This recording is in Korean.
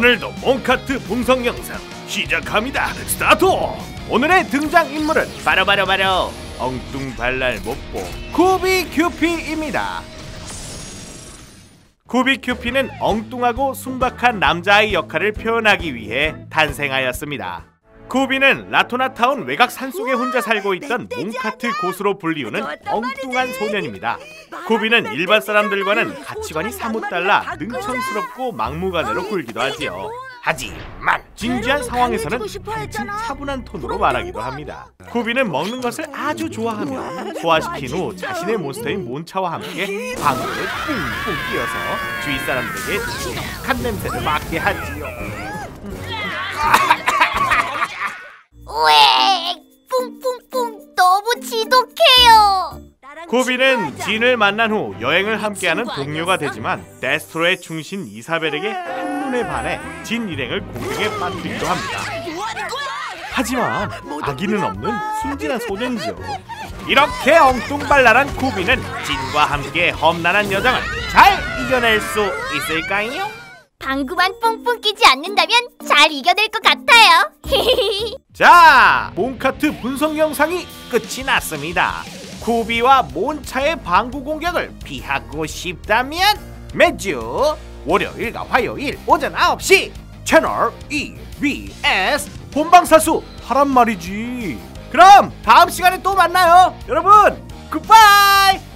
오늘도 몽카트 분석 영상 시작합니다. 스타트! 오늘의 등장 인물은 바로 바로 바로 엉뚱발랄 못보 쿠비 큐피입니다. 쿠비 큐피는 엉뚱하고 순박한 남자의 역할을 표현하기 위해 탄생하였습니다. 쿠비는 라토나타운 외곽 산속에 혼자 살고 있던 몽카트 고수로 불리우는 엉뚱한 소년입니다. 쿠비는 일반 사람들과는 가치관이 사뭇 달라 능청스럽고 막무가내로 굴기도 하지요. 하지만 진지한 상황에서는 한층 차분한 톤으로 말하기도 합니다. 쿠비는 먹는 것을 아주 좋아하며 소화시킨 후 자신의 몬스터인 몬차와 함께 방구를 뿡뿡 끼워서 주위 사람들에게 촉촉한 냄새를 맡게 하지요. 왜? 뿡뿡뿡 너무 지독해 요. 쿠비는 진을 만난 후 여행을 함께하는 동료가 되지만 데스트로의 충신 이사벨에게 한눈에 반해 진 일행을 공경에 빠뜨리기도 합니다. 하지만 아기는 없는 순진한 소년이죠. 이렇게 엉뚱발랄한 쿠비는 진과 함께 험난한 여정을 잘 이겨낼 수 있을까요? 방구만 뿡뿡 끼지 않는다면 잘 이겨낼 것 같아요. 자, 몬카트 분석 영상이 끝이 났습니다. 쿠비와 몬차의 방구 공격을 피하고 싶다면 매주 월요일과 화요일 오전 9시 채널 EBS 본방사수 하란 말이지. 그럼 다음 시간에 또 만나요. 여러분, 굿바이!